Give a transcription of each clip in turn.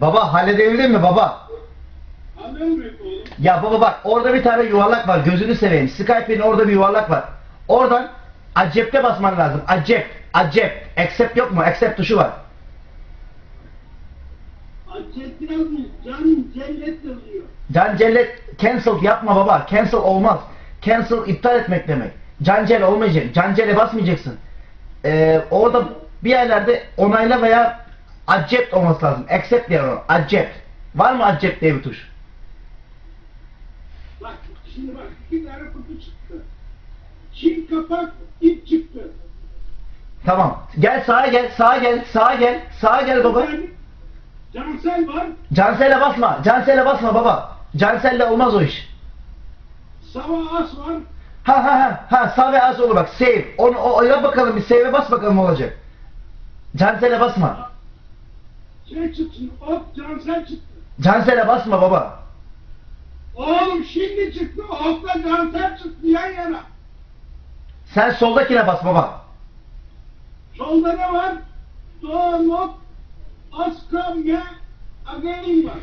Baba halledebildin mi baba? Muyum oğlum? Ya baba bak orada bir tane yuvarlak var gözünü seveyim. Skype'in orada bir yuvarlak var. Oradan accept'e basman lazım. Accept, accept. Accept yok mu? Accept tuşu var. Acet yazmıyor. Can cellet yazıyor. Can cellet cancel yapma baba. Cancel olmaz. Cancel iptal etmek demek. Cancel olmayacak. Cancele basmayacaksın. Ee, orada bir yerlerde onayla veya accept olması lazım. Accept diye o. Accept. Var mı accept diye bir tuş? Bak şimdi bak tane kutu çıktı. Çin kapak ip çıktı. Tamam. Gel sağa gel, sağa gel, sağa gel, sağa gel baba. Cansel var. Cansel'e basma. Cansel'e basma baba. Cansel'le olmaz o iş. Sava As var. Ha ha ha ha sağ ve az olur bak. Save. Onu o yap bakalım bir save'e bas bakalım olacak. Cansel'e basma. Şey çıktı. Ok Cansel çıktı. Cansel'e basma baba. Oğlum şimdi çıktı. Okla Cansel çıktı yan yana. Sen soldakine bas baba. Solda ne var? Doğumot Askamya Again var.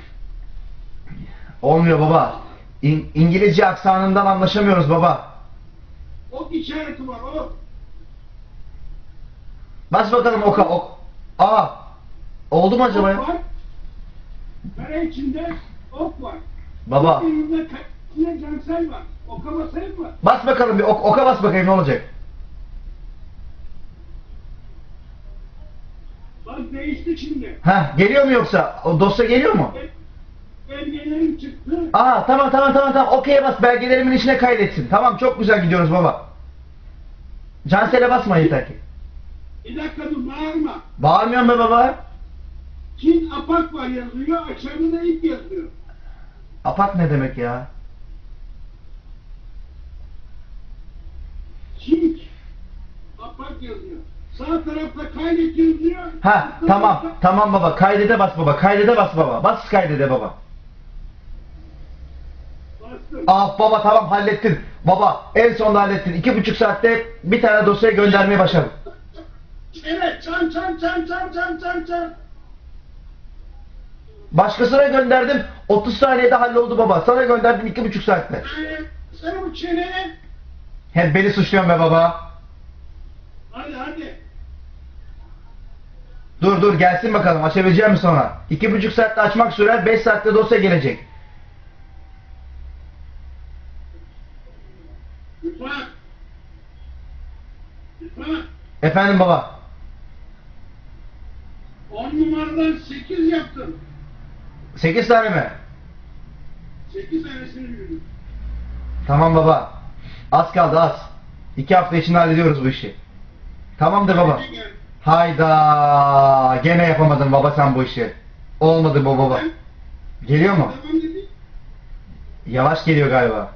Olmuyor baba. İn- İngilizce aksanından anlaşamıyoruz baba. Ok işareti var. Ok. Bas bakalım oka ok. Aa. Oldu mu acaba ya? Kare içinde ok var. Baba. Elimde ka- Cansel var. Oka basayım mı? Bas bakalım bir ok, oka bas bakayım ne olacak. Bak değişti şimdi. Ha geliyor mu yoksa? O dosya geliyor mu? El- Belgelerim çıktı. Aa tamam tamam tamam tamam okey'e bas belgelerimin içine kaydetsin. Tamam çok güzel gidiyoruz baba. Cansel'e basma yeter ki. Bir dakika dur bağırma. Bağırmıyorum be baba. Çin apak var yazıyor. Aşağıda da ip yazıyor. Apak ne demek ya? Çin apak yazıyor. Sağ tarafta kaydet yazıyor. Ha tamam tarafta- tamam baba kaydede bas baba kaydede bas baba bas kaydede baba. Bastım. Ah baba tamam hallettin. Baba en sonunda hallettin. İki buçuk saatte bir tane dosyayı göndermeyi başardın. Evet çan çan çan çan çan çan çan. Başkasına gönderdim 30 saniyede halloldu baba. Sana gönderdim iki buçuk saatte. Sen bu çeneni. Hep beni suçluyorsun be baba. Hadi hadi. Dur dur gelsin bakalım açabileceğim mi sonra? İki buçuk saatte açmak sürer 5 saatte dosya gelecek. Efendim baba. 10 numaradan 8 yaptım. 8 tane mi? 8 tanesini yürüdüm. Tamam baba. Az kaldı az. İki hafta içinde hallediyoruz bu işi. Tamamdır baba. Hayda. Gene yapamadın baba sen bu işi. Olmadı bu baba. Geliyor mu? Yavaş geliyor galiba.